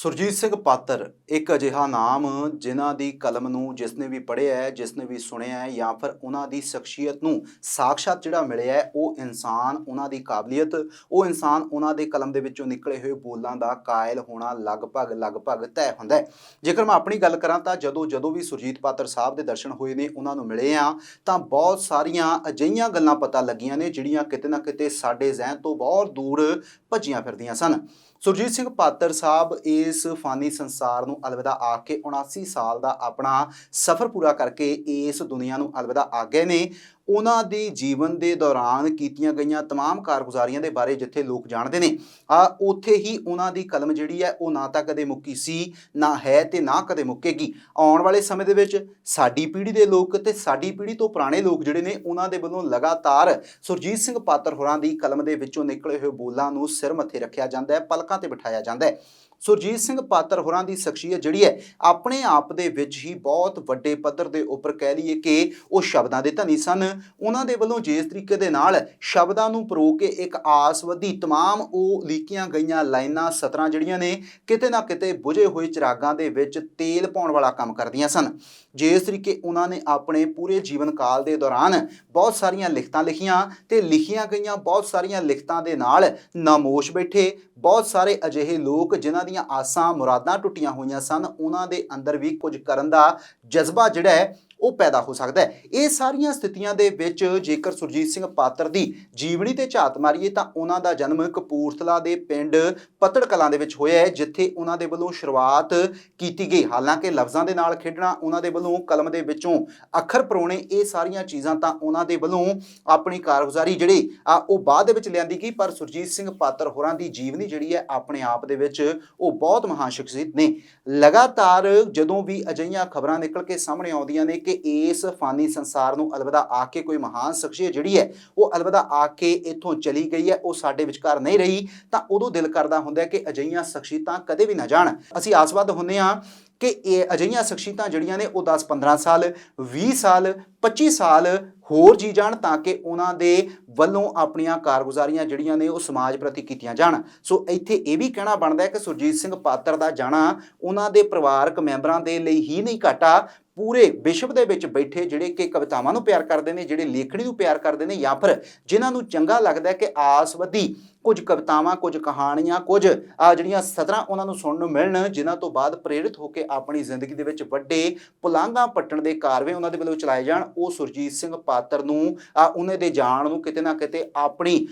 ਸੁਰਜੀਤ ਸਿੰਘ ਪਾਤਰ, ਇੱਕ ਅਜਿਹਾ ਨਾਮ ਜਿਨ੍ਹਾਂ ਦੀ ਕਲਮ ਨੂੰ ਜਿਸ ਨੇ ਵੀ ਪੜ੍ਹਿਆ ਹੈ ਜਿਸ ਨੇ ਵੀ ਸੁਣਿਆ ਹੈ ਜਾਂ ਫਿਰ ਉਹਨਾਂ ਦੀ ਸ਼ਖਸੀਅਤ ਨੂੰ ਸਾਖਸ਼ਾਤ ਜਿਹੜਾ ਮਿਲਿਆ ਹੈ, ਉਹ ਇਨਸਾਨ ਉਹਨਾਂ ਦੀ ਕਾਬਲੀਅਤ, ਉਹ ਇਨਸਾਨ ਉਹਨਾਂ ਦੇ ਕਲਮ ਦੇ ਵਿੱਚੋਂ ਨਿਕਲੇ ਹੋਏ ਬੋਲਾਂ ਦਾ ਕਾਇਲ ਹੋਣਾ ਲਗਭਗ ਲਗਭਗ ਤੈਅ ਹੁੰਦਾ ਹੈ। ਜੇਕਰ ਮੈਂ ਆਪਣੀ ਗੱਲ ਕਰਾਂ ਤਾਂ ਜਦੋਂ ਜਦੋਂ ਵੀ ਸੁਰਜੀਤ ਪਾਤਰ ਸਾਹਿਬ ਦੇ ਦਰਸ਼ਨ ਹੋਏ ਨੇ, ਉਹਨਾਂ ਨੂੰ ਮਿਲੇ ਆ ਤਾਂ ਬਹੁਤ ਸਾਰੀਆਂ ਅਜਿਹੀਆਂ ਗੱਲਾਂ ਪਤਾ ਲੱਗੀਆਂ ਨੇ, ਜਿਹੜੀਆਂ ਕਿਤੇ ਨਾ ਕਿਤੇ ਸਾਡੇ ਜ਼ਿਹਨ ਤੋਂ ਬਹੁਤ ਦੂਰ ਭੱਜੀਆਂ ਫਿਰਦੀਆਂ ਸਨ। ਸੁਰਜੀਤ ਸਿੰਘ ਪਾਤਰ ਸਾਹਿਬ ਇਸ ਫਾਨੀ ਸੰਸਾਰ ਨੂੰ ਅਲਵਿਦਾ ਆਖ ਕੇ 79 ਸਾਲ ਦਾ ਆਪਣਾ ਸਫ਼ਰ ਪੂਰਾ ਕਰਕੇ ਇਸ ਦੁਨੀਆ ਨੂੰ ਅਲਵਿਦਾ ਆ ਗਏ ਨੇ। ਉਹਨਾਂ ਦੇ ਜੀਵਨ ਦੇ ਦੌਰਾਨ ਕੀਤੀਆਂ ਗਈਆਂ तमाम ਕਾਰਗੁਜ਼ਾਰੀਆਂ ਦੇ ਬਾਰੇ ਜਿੱਥੇ ਲੋਕ ਜਾਣਦੇ ਨੇ ਆ ਉੱਥੇ ਹੀ ਉਹਨਾਂ ਦੀ ਕਲਮ ਜਿਹੜੀ ਹੈ ਉਹ ਨਾ ਤਾਂ ਕਦੇ ਮੁੱਕੀ ਸੀ ਨਾ ਹੈ ਤੇ ਨਾ ਕਦੇ ਮੁੱਕੇਗੀ ਆਉਣ ਵਾਲੇ ਸਮੇਂ ਦੇ ਵਿੱਚ ਸਾਡੀ ਪੀੜ੍ਹੀ ਦੇ ਲੋਕ ਤੇ ਸਾਡੀ ਪੀੜ੍ਹੀ ਤੋਂ ਪੁਰਾਣੇ ਲੋਕ ਜਿਹੜੇ ਨੇ ਉਹਨਾਂ ਦੇ ਵੱਲੋਂ ਲਗਾਤਾਰ ਸੁਰਜੀਤ ਸਿੰਘ ਪਾਤਰ ਹੋਰਾਂ ਦੀ ਕਲਮ ਦੇ ਵਿੱਚੋਂ ਨਿਕਲੇ ਹੋਏ ਬੋਲਾਂ ਨੂੰ ਸਿਰ ਮੱਥੇ ਰੱਖਿਆ ਜਾਂਦਾ ਹੈ ਪਲਕਾਂ ਤੇ ਬਿਠਾਇਆ ਜਾਂਦਾ ਹੈ ਸੁਰਜੀਤ ਸਿੰਘ ਪਾਤਰ ਹੋਰਾਂ ਦੀ ਸ਼ਖਸੀਅਤ ਜਿਹੜੀ ਹੈ ਆਪਣੇ ਆਪ ਦੇ ਵਿੱਚ ਹੀ ਬਹੁਤ ਵੱਡੇ ਪੱਧਰ ਦੇ ਉੱਪਰ ਕਹਿ ਲਈਏ ਕਿ ਉਹ ਸ਼ਬਦਾਂ ਦੇ ਧਨੀ ਸਨ ਉਹਨਾਂ ਦੇ ਵੱਲੋਂ ਜਿਸ ਤਰੀਕੇ ਦੇ ਨਾਲ ਸ਼ਬਦਾਂ ਨੂੰ ਪਰੋ ਕੇ ਇੱਕ ਆਸਵਦੀ तमाम ਉਹ ਲਿਖੀਆਂ ਗਈਆਂ ਲਾਈਨਾਂ ਸਤਰਾਂ ਜਿਹੜੀਆਂ ਨੇ ਕਿਤੇ ਨਾ ਕਿਤੇ ਬੁਝੇ ਹੋਏ ਚਿਰਾਗਾਂ ਦੇ ਵਿੱਚ ਤੇਲ ਪਾਉਣ ਵਾਲਾ ਕੰਮ ਕਰਦੀਆਂ ਸਨ ਜਿਸ ਤਰੀਕੇ ਉਹਨਾਂ ਨੇ ਆਪਣੇ ਪੂਰੇ ਜੀਵਨ ਕਾਲ ਦੇ ਦੌਰਾਨ ਬਹੁਤ ਸਾਰੀਆਂ ਲਿਖਤਾਂ ਲਿਖੀਆਂ ਤੇ ਲਿਖੀਆਂ ਗਈਆਂ ਬਹੁਤ ਸਾਰੀਆਂ ਲਿਖਤਾਂ ਦੇ ਨਾਲ ਨਾਮੋਸ਼ ਬੈਠੇ ਬਹੁਤ ਸਾਰੇ ਅਜਿਹੇ ਲੋਕ ਜਿਨ੍ਹਾਂ ਦੀਆਂ ਆਸਾਂ, ਮੁਰਾਦਾਂ ਟੁੱਟੀਆਂ ਹੋਈਆਂ ਸਨ, ਉਹਨਾਂ ਦੇ ਅੰਦਰ ਵੀ ਕੁਝ ਕਰਨ ਦਾ ਜਜ਼ਬਾ ਜਿਹੜਾ ਹੈ ਉਹ ਪੈਦਾ ਹੋ ਸਕਦਾ ਹੈ। ਇਹ ਸਾਰੀਆਂ ਸਥਿਤੀਆਂ ਦੇ ਵਿੱਚ ਜੇਕਰ ਸੁਰਜੀਤ ਸਿੰਘ ਪਾਤਰ ਦੀ ਜੀਵਨੀ ਤੇ ਝਾਤ ਮਾਰੀਏ ਤਾਂ ਉਹਨਾਂ ਦਾ ਜਨਮ ਕਪੂਰਥਲਾ ਦੇ ਪਿੰਡ ਪਤੜ ਕਲਾਂ ਦੇ ਵਿੱਚ ਹੋਇਆ ਹੈ, ਜਿੱਥੇ ਉਹਨਾਂ ਦੇ ਵੱਲੋਂ ਸ਼ੁਰੂਆਤ ਕੀਤੀ ਗਈ। ਹਾਲਾਂਕਿ ਲਫ਼ਜ਼ਾਂ ਦੇ ਨਾਲ ਖੇਡਣਾ ਉਹਨਾਂ ਦੇ ਵੱਲੋਂ ਕਲਮ ਦੇ ਵਿੱਚੋਂ ਅੱਖਰ ਪਰੋਣੇ, ਇਹ ਸਾਰੀਆਂ ਚੀਜ਼ਾਂ ਤਾਂ ਉਹਨਾਂ ਦੇ ਵੱਲੋਂ ਆਪਣੀ ਕਾਰਗੁਜ਼ਾਰੀ ਜਿਹੜੀ ਆ, ਉਹ ਬਾਅਦ ਦੇ ਵਿੱਚ ਲਿਆਂਦੀ ਗਈ, ਪਰ ਸੁਰਜੀਤ ਸਿੰਘ ਪਾਤਰ ਹੋਰਾਂ ਦੀ ਜੀਵਨੀ ਜਿਹੜੀ ਹੈ, ਆਪਣੇ ਆਪ ਦੇ ਵਿੱਚ ਉਹ ਬਹੁਤ ਮਹਾਨ ਸ਼ਖਸੀਅਤ ਨੇ। ਲਗਾਤਾਰ ਜਦੋਂ ਵੀ ਅਜਿਹੀਆਂ ਖਬਰਾਂ ਨਿਕਲ ਕੇ ਸਾਹਮਣੇ ਆਉਂਦੀਆਂ ਨੇ ਕਿ ਇਸ ਫਾਨੀ ਸੰਸਾਰ ਨੂੰ ਅਲਵਿਦਾ ਆ ਕੇ ਕੋਈ ਮਹਾਨ ਸ਼ਖਸੀਅਤ ਜਿਹੜੀ ਹੈ, ਉਹ ਅਲਵਿਦਾ ਆ ਕੇ ਇੱਥੋਂ ਚਲੀ ਗਈ ਹੈ, ਉਹ ਸਾਡੇ ਵਿਚਕਾਰ ਨਹੀਂ ਰਹੀ, ਤਾਂ ਉਦੋਂ ਦਿਲ ਕਰਦਾ ਹੁੰਦਾ ਕਿ ਅਜਿਹੀਆਂ ਸ਼ਖਸੀਅਤਾਂ ਕਦੇ ਵੀ ਨਾ ਜਾਣ। ਅਸੀਂ ਆਸਵਾਦ ਹੁੰਦੇ ਹਾਂ ਕਿ ਇਹ ਅਜਿਹੀਆਂ ਸ਼ਖਸੀਅਤਾਂ ਜਿਹੜੀਆਂ ਨੇ, ਉਹ 10 15 ਸਾਲ 20 ਸਾਲ 25 ਸਾਲ ਹੋਰ ਜੀ ਜਾਣ ਤਾਂ ਕਿ ਉਹਨਾਂ ਦੇ ਵੱਲੋਂ ਆਪਣੀਆਂ ਕਾਰਗੁਜ਼ਾਰੀਆਂ ਜਿਹੜੀਆਂ ਨੇ, ਉਹ ਸਮਾਜ ਪ੍ਰਤੀ ਕੀਤੀਆਂ ਜਾਣ। ਸੋ ਇੱਥੇ ਇਹ ਵੀ ਕਹਿਣਾ ਬਣਦਾ ਹੈ ਕਿ ਸੁਰਜੀਤ ਸਿੰਘ ਪਾਤਰ ਦਾ ਜਾਣਾ ਉਹਨਾਂ ਦੇ ਪਰਿਵਾਰਕ ਮੈਂਬਰਾਂ ਦੇ ਲਈ ਹੀ ਨਹੀਂ ਘਾਟਾ ਪੂਰੇ ਵਿਸ਼ਵ ਦੇ ਵਿੱਚ ਬੈਠੇ ਜਿਹੜੇ ਕਿ ਕਵਿਤਾਵਾਂ ਨੂੰ ਪਿਆਰ ਕਰਦੇ ਨੇ, ਜਿਹੜੇ ਲੇਖਣੀ ਨੂੰ ਪਿਆਰ ਕਰਦੇ ਨੇ ਜਾਂ ਫਿਰ ਜਿਨ੍ਹਾਂ ਨੂੰ ਚੰਗਾ ਲੱਗਦਾ ਹੈ ਕਿ ਆਸਵਦੀ ਕੁਝ ਕਵਿਤਾਵਾਂ, ਕੁਝ ਕਹਾਣੀਆਂ, ਕੁਝ ਆ ਜਿਹੜੀਆਂ ਸਤਰਾਂ ਉਹਨਾਂ ਨੂੰ ਸੁਣਨ ਨੂੰ ਮਿਲਣ, ਜਿਨ੍ਹਾਂ ਤੋਂ ਬਾਅਦ ਪ੍ਰੇਰਿਤ ਹੋ ਕੇ ਆਪਣੀ ਜ਼ਿੰਦਗੀ ਦੇ ਵਿੱਚ ਵੱਡੇ ਪੁਲਾਂਘਾਂ ਪੱਟਣ ਦੇ ਕਾਰਵੇ ਉਹਨਾਂ ਦੇ ਵੱਲੋਂ ਚਲਾਏ ਜਾਣ, ਉਹ ਸੁਰਜੀਤ ਸਿੰਘ ਪਾਤਰ ਨੂੰ ਆ ਉਹਨੇ ਦੇ ਜਾਣ ਨੂੰ ਕਿਤੇ ਨਾ ਕਿਤੇ ਆਪਣੀ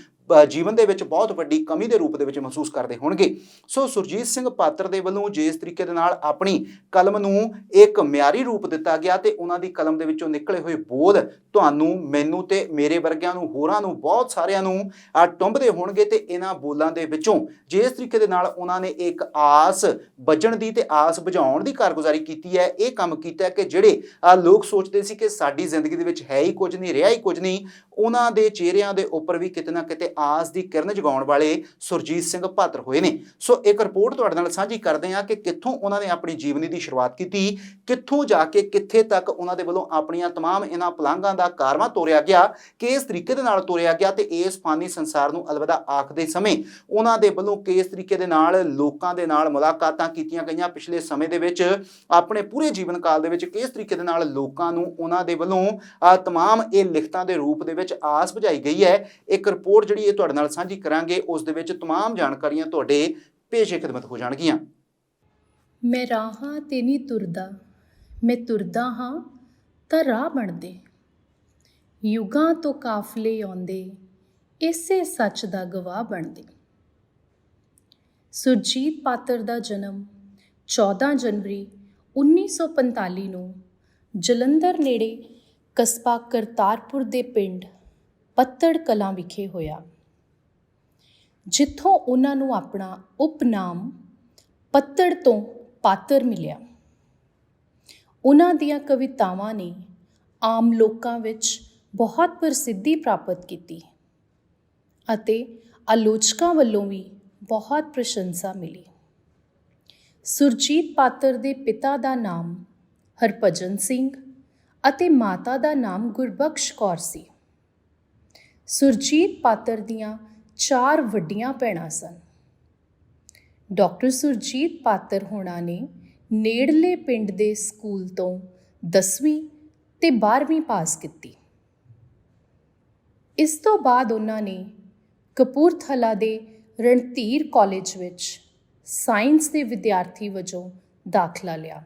ਜੀਵਨ ਦੇ ਵਿੱਚ ਬਹੁਤ ਵੱਡੀ ਕਮੀ ਦੇ ਰੂਪ ਦੇ ਵਿੱਚ ਮਹਿਸੂਸ ਕਰਦੇ ਹੋਣਗੇ। ਸੋ ਸੁਰਜੀਤ ਸਿੰਘ ਪਾਤਰ ਦੇ ਵੱਲੋਂ ਜਿਸ ਤਰੀਕੇ ਦੇ ਨਾਲ ਆਪਣੀ ਕਲਮ ਨੂੰ ਇੱਕ ਮਿਆਰੀ ਰੂਪ ਦਿੱਤਾ ਗਿਆ ਤੇ ਉਹਨਾਂ ਦੀ ਕਲਮ ਦੇ ਵਿੱਚੋਂ ਨਿਕਲੇ ਹੋਏ ਬੋਲ ਤੁਹਾਨੂੰ ਮੈਨੂੰ ਤੇ ਮੇਰੇ ਵਰਗਿਆਂ ਨੂੰ, ਹੋਰਾਂ ਨੂੰ, ਬਹੁਤ ਸਾਰਿਆਂ ਨੂੰ ਟੁੰਬਦੇ ਹੋਣਗੇ ਤੇ ਇਹਨਾਂ ਬੋਲਾਂ ਦੇ ਵਿੱਚੋਂ ਜਿਸ ਤਰੀਕੇ ਦੇ ਨਾਲ ਉਹਨਾਂ ਨੇ ਇੱਕ ਆਸ ਬਚਣ ਦੀ ਤੇ ਆਸ ਬੁਝਾਉਣ ਦੀ ਕਾਰਗੁਜ਼ਾਰੀ ਕੀਤੀ ਹੈ, ਇਹ ਕੰਮ ਕੀਤਾ ਕਿ ਜਿਹੜੇ ਲੋਕ ਸੋਚਦੇ ਸੀ ਕਿ ਸਾਡੀ ਜ਼ਿੰਦਗੀ ਦੇ ਵਿੱਚ ਹੈ ਹੀ ਕੁਝ ਨਹੀਂ, ਰਿਹਾ ਹੀ ਕੁਝ ਨਹੀਂ, ਉਹਨਾਂ ਦੇ ਚਿਹਰਿਆਂ ਦੇ ਉੱਪਰ ਵੀ ਕਿਤੇ ਨਾ ਕਿਤੇ ਆਸ ਦੀ ਕਿਰਨ ਜਗਾਉਣ ਵਾਲੇ ਸੁਰਜੀਤ ਸਿੰਘ ਪਾਤਰ ਹੋਏ ਨੇ ਸੋ ਇੱਕ ਰਿਪੋਰਟ ਤੁਹਾਡੇ ਨਾਲ ਸਾਂਝੀ ਕਰਦੇ ਹਾਂ ਕਿ ਕਿੱਥੋਂ ਉਹਨਾਂ ਨੇ ਆਪਣੀ ਜੀਵਨੀ ਦੀ ਸ਼ੁਰੂਆਤ ਕੀਤੀ ਕਿੱਥੋਂ ਜਾ ਕੇ ਕਿੱਥੇ ਤੱਕ ਉਹਨਾਂ ਦੇ ਵੱਲੋਂ ਆਪਣੀਆਂ तमाम ਇਹਨਾਂ ਪਲਾਂਘਾਂ ਦਾ ਕਾਰਵਾ ਤੋਰਿਆ ਗਿਆ ਕਿ ਇਸ ਤਰੀਕੇ ਦੇ ਨਾਲ ਤੋਰਿਆ ਗਿਆ ਤੇ ਇਸ ਫਾਨੀ ਸੰਸਾਰ ਨੂੰ ਅਲਵਿਦਾ ਆਖਦੇ ਸਮੇਂ ਉਹਨਾਂ ਦੇ ਵੱਲੋਂ ਕਿਸ ਤਰੀਕੇ ਦੇ ਨਾਲ ਲੋਕਾਂ ਦੇ ਨਾਲ ਮੁਲਾਕਾਤਾਂ ਕੀਤੀਆਂ ਗਈਆਂ ਪਿਛਲੇ ਸਮੇਂ ਦੇ ਵਿੱਚ ਆਪਣੇ ਪੂਰੇ ਜੀਵਨ ਕਾਲ ਦੇ ਵਿੱਚ ਕਿਸ ਤਰੀਕੇ ਦੇ ਨਾਲ ਲੋਕਾਂ ਨੂੰ ਉਹਨਾਂ ਦੇ ਵੱਲੋਂ ਆ तमाम ਇਹ ਲਿਖਤਾਂ ਦੇ ਰੂਪ ਦੇ ਵਿੱਚ ਆਸ ਬੁਝਾਈ ਗਈ ਹੈ ਇੱਕ ਰਿਪੋਰਟ ਜਿਹੜੀ ਇਹ ਤੁਹਾਡੇ ਨਾਲ ਸਾਂਝੀ ਕਰਾਂਗੇ ਉਸ ਦੇ ਵਿੱਚ तमाम ਜਾਣਕਾਰੀਆਂ ਤੁਹਾਡੇ ਪੇਸ਼ੇ ਖਿਦਮਤ ਹੋ ਜਾਣਗੀਆਂ ਮੈਂ ਰਾਹਾਂ ਤੇ ਨਹੀਂ ਤੁਰਦਾ ਮੈਂ ਤੁਰਦਾ ਹਾਂ ਤਾਂ ਰਾਹ ਬਣਦੇ ਯੁਗਾਂ ਤੋਂ ਕਾਫਲੇ ਆਉਂਦੇ ਇਸੇ ਸੱਚ ਦਾ ਗਵਾਹ ਬਣਦੇ ਸੁਰਜੀਤ ਪਾਤਰ ਦਾ ਜਨਮ 14 ਜਨਵਰੀ 1945 ਨੂੰ ਜਲੰਧਰ ਨੇੜੇ ਕਸਬਾ ਕਰਤਾਰਪੁਰ ਦੇ ਪਿੰਡ ਪੱਤੜ ਕਲਾਂ ਵਿਖੇ ਹੋਇਆ ਜਿੱਥੋਂ ਉਹਨਾਂ ਨੂੰ ਆਪਣਾ ਉਪਨਾਮ ਪੱਤੜ ਤੋਂ ਪਾਤਰ ਮਿਲਿਆ। ਉਹਨਾਂ ਦੀਆਂ ਕਵਿਤਾਵਾਂ ਨੇ ਆਮ ਲੋਕਾਂ ਵਿੱਚ ਬਹੁਤ ਪ੍ਰਸਿੱਧੀ ਪ੍ਰਾਪਤ ਕੀਤੀ ਅਤੇ ਆਲੋਚਕਾਂ ਵੱਲੋਂ ਵੀ ਬਹੁਤ ਪ੍ਰਸ਼ੰਸਾ ਮਿਲੀ। ਸੁਰਜੀਤ ਪਾਤਰ ਦੇ ਪਿਤਾ ਦਾ ਨਾਮ ਹਰਭਜਨ ਸਿੰਘ ਅਤੇ ਮਾਤਾ ਦਾ ਨਾਮ ਗੁਰਬਖਸ਼ ਕੌਰ ਸੀ। ਸੁਰਜੀਤ ਪਾਤਰ ਦੀਆਂ ਚਾਰ ਵੱਡੀਆਂ ਭੈਣਾਂ ਸਨ। ਡਾਕਟਰ ਸੁਰਜੀਤ ਪਾਤਰ ਹੋਣਾ ਨੇ ਨੇੜਲੇ ਪਿੰਡ ਦੇ ਸਕੂਲ ਤੋਂ 10ਵੀਂ ਤੇ 12ਵੀਂ ਪਾਸ ਕੀਤੀ। ਇਸ ਤੋਂ ਬਾਅਦ ਉਹਨਾਂ ਨੇ ਕਪੂਰਥਲਾ ਦੇ ਰਣਧੀਰ ਕਾਲਜ ਵਿੱਚ ਸਾਇੰਸ ਦੇ ਵਿਦਿਆਰਥੀ ਵਜੋਂ ਦਾਖਲਾ ਲਿਆ।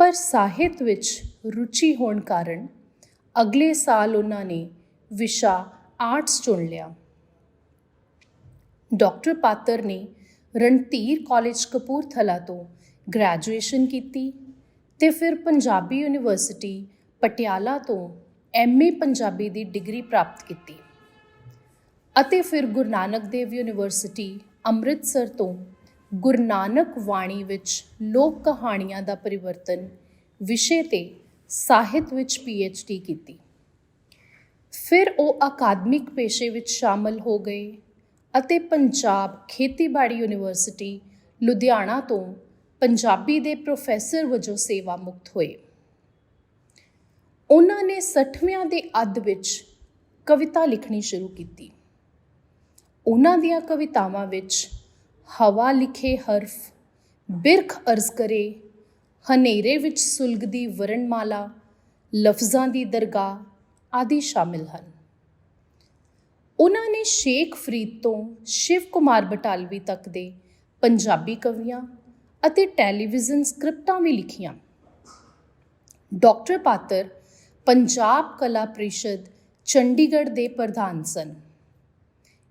ਪਰ ਸਾਹਿਤ ਵਿੱਚ ਰੁਚੀ ਹੋਣ ਕਾਰਨ ਅਗਲੇ ਸਾਲ ਉਹਨਾਂ ਨੇ ਵਿਸ਼ਾ ਆਰਟਸ ਚੁਣ ਲਿਆ। ਡਾਕਟਰ ਪਾਤਰ ਨੇ ਰਣਧੀਰ ਕਾਲਜ ਕਪੂਰਥਲਾ ਤੋਂ ਗ੍ਰੈਜੂਏਸ਼ਨ ਕੀਤੀ ਤੇ ਫਿਰ ਪੰਜਾਬੀ ਯੂਨੀਵਰਸਿਟੀ ਪਟਿਆਲਾ ਤੋਂ ਐਮਏ ਪੰਜਾਬੀ ਦੀ ਡਿਗਰੀ ਪ੍ਰਾਪਤ ਕੀਤੀ ਅਤੇ ਫਿਰ ਗੁਰੂ ਨਾਨਕ ਦੇਵ ਯੂਨੀਵਰਸਿਟੀ ਅੰਮ੍ਰਿਤਸਰ ਤੋਂ ਗੁਰੂ ਨਾਨਕ ਬਾਣੀ ਵਿੱਚ ਲੋਕ ਕਹਾਣੀਆਂ ਦਾ ਪਰਿਵਰਤਨ ਵਿਸ਼ੇ ਤੇ ਸਾਹਿਤ ਵਿੱਚ ਡੀ ਕੀਤੀ। ਫਿਰ ਉਹ ਅਕਾਦਮਿਕ ਪੇਸ਼ੇ ਵਿੱਚ ਸ਼ਾਮਲ ਹੋ ਗਏ ਅਤੇ ਪੰਜਾਬ ਖੇਤੀਬਾੜੀ ਯੂਨੀਵਰਸਿਟੀ ਲੁਧਿਆਣਾ ਤੋਂ ਪੰਜਾਬੀ ਦੇ ਪ੍ਰੋਫੈਸਰ ਵਜੋਂ ਸੇਵਾ ਮੁਕਤ ਹੋਏ। ਉਹਨਾਂ ਨੇ 60ਵਿਆਂ ਦੇ ਅੱਧ ਵਿੱਚ ਕਵਿਤਾ ਲਿਖਣੀ ਸ਼ੁਰੂ ਕੀਤੀ। ਉਹਨਾਂ ਦੀਆਂ ਕਵਿਤਾਵਾਂ ਵਿੱਚ, ਹਵਾ ਲਿਖੇ ਹਰਫ, ਬਿਰਖ ਅਰਜ਼ ਕਰੇ, ਹਨੇਰੇ ਵਿੱਚ ਸੁਲਗਦੀ ਵਰਣਮਾਲਾ, ਲਫ਼ਜ਼ਾਂ ਦੀ ਦਰਗਾਹ ਆਦਿ ਸ਼ਾਮਿਲ ਹਨ। ਉਹਨਾਂ ਨੇ ਸ਼ੇਖ ਫਰੀਦ ਤੋਂ ਸ਼ਿਵ ਕੁਮਾਰ ਬਟਾਲਵੀ ਤੱਕ ਦੇ ਪੰਜਾਬੀ ਕਵੀਆਂ ਅਤੇ ਟੈਲੀਵਿਜ਼ਨ ਸਕ੍ਰਿਪਟਾਂ ਵੀ ਲਿਖੀਆਂ। ਡਾਕਟਰ ਪਾਤਰ ਪੰਜਾਬ ਕਲਾ ਪ੍ਰੀਸ਼ਦ ਚੰਡੀਗੜ੍ਹ ਦੇ ਪ੍ਰਧਾਨ ਸਨ।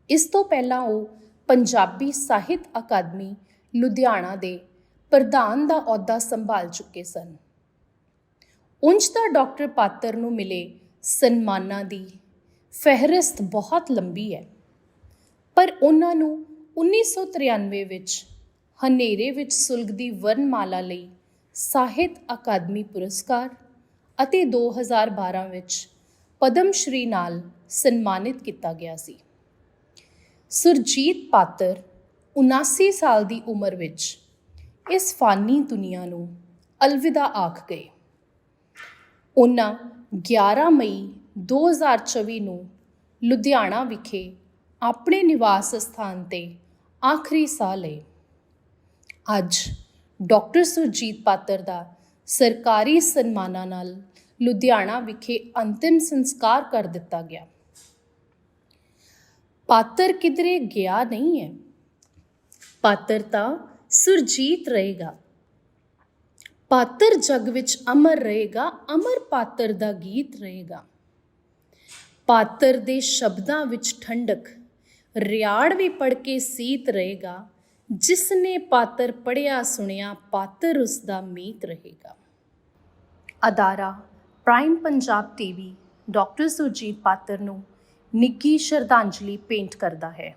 ਇਸ ਤੋਂ ਪਹਿਲਾਂ ਉਹ ਪੰਜਾਬੀ ਸਾਹਿਤ ਅਕਾਦਮੀ ਲੁਧਿਆਣਾ ਦੇ ਪ੍ਰਧਾਨ ਦਾ ਅਹੁਦਾ ਸੰਭਾਲ ਚੁੱਕੇ ਸਨ। ਉਂਝ ਤਾਂ ਡਾਕਟਰ ਪਾਤਰ ਨੂੰ ਮਿਲੇ ਸਨਮਾਨਾਂ ਦੀ ਫਹਿਰਿਸਤ ਬਹੁਤ ਲੰਬੀ ਹੈ। ਪਰ ਉਹਨਾਂ ਨੂੰ 1993 ਵਿੱਚ ਹਨੇਰੇ ਵਿੱਚ ਸੁਲਗਦੀ ਵਰਨਮਾਲਾ ਲਈ ਸਾਹਿਤ ਅਕਾਦਮੀ ਪੁਰਸਕਾਰ ਅਤੇ 2012 ਵਿੱਚ ਪਦਮ ਸ਼੍ਰੀ ਨਾਲ ਸਨਮਾਨਿਤ ਕੀਤਾ ਗਿਆ ਸੀ। ਸੁਰਜੀਤ ਪਾਤਰ 79 ਸਾਲ ਦੀ ਉਮਰ ਵਿੱਚ ਇਸ ਫਾਨੀ ਦੁਨੀਆ ਨੂੰ ਅਲਵਿਦਾ ਆਖ ਗਏ। ਉਹਨਾਂ 11 ਮਈ 2024 ਨੂੰ ਲੁਧਿਆਣਾ ਵਿਖੇ ਆਪਣੇ ਨਿਵਾਸ ਸਥਾਨ ਤੇ ਆਖਰੀ ਸਾਹ ਲਏ। ਅੱਜ ਡਾਕਟਰ ਸੁਰਜੀਤ ਪਾਤਰ ਦਾ ਸਰਕਾਰੀ ਸਨਮਾਨਾਂ ਨਾਲ ਲੁਧਿਆਣਾ ਵਿਖੇ ਅੰਤਿਮ ਸੰਸਕਾਰ ਕਰ ਦਿੱਤਾ ਗਿਆ। ਪਾਤਰ ਕਿਧਰੇ ਗਿਆ ਨਹੀਂ ਹੈ? ਪਾਤਰ ਤਾਂ ਸੁਰਜੀਤ ਰਹੇਗਾ। ਪਾਤਰ ਜਗ ਵਿੱਚ ਅਮਰ ਰਹੇਗਾ, ਅਮਰ ਪਾਤਰ ਦਾ ਗੀਤ ਰਹੇਗਾ। ਪਾਤਰ ਦੇ ਸ਼ਬਦਾਂ ਵਿੱਚ ਠੰਡਕ, ਰਿਆੜ ਵੀ ਪੜ ਕੇ ਸੀਤ ਰਹੇਗਾ। ਜਿਸ ਨੇ ਪਾਤਰ ਪੜਿਆ ਸੁਣਿਆ, ਪਾਤਰ ਉਸ ਦਾ ਮੀਤ ਰਹੇਗਾ। ਅਦਾਰਾ, prime Punjab TV, doctor Surjit Patar ਨੂੰ ਨਿੱਘੀ ਸ਼ਰਧਾਂਜਲੀ ਪੇਂਟ ਕਰਦਾ ਹੈ।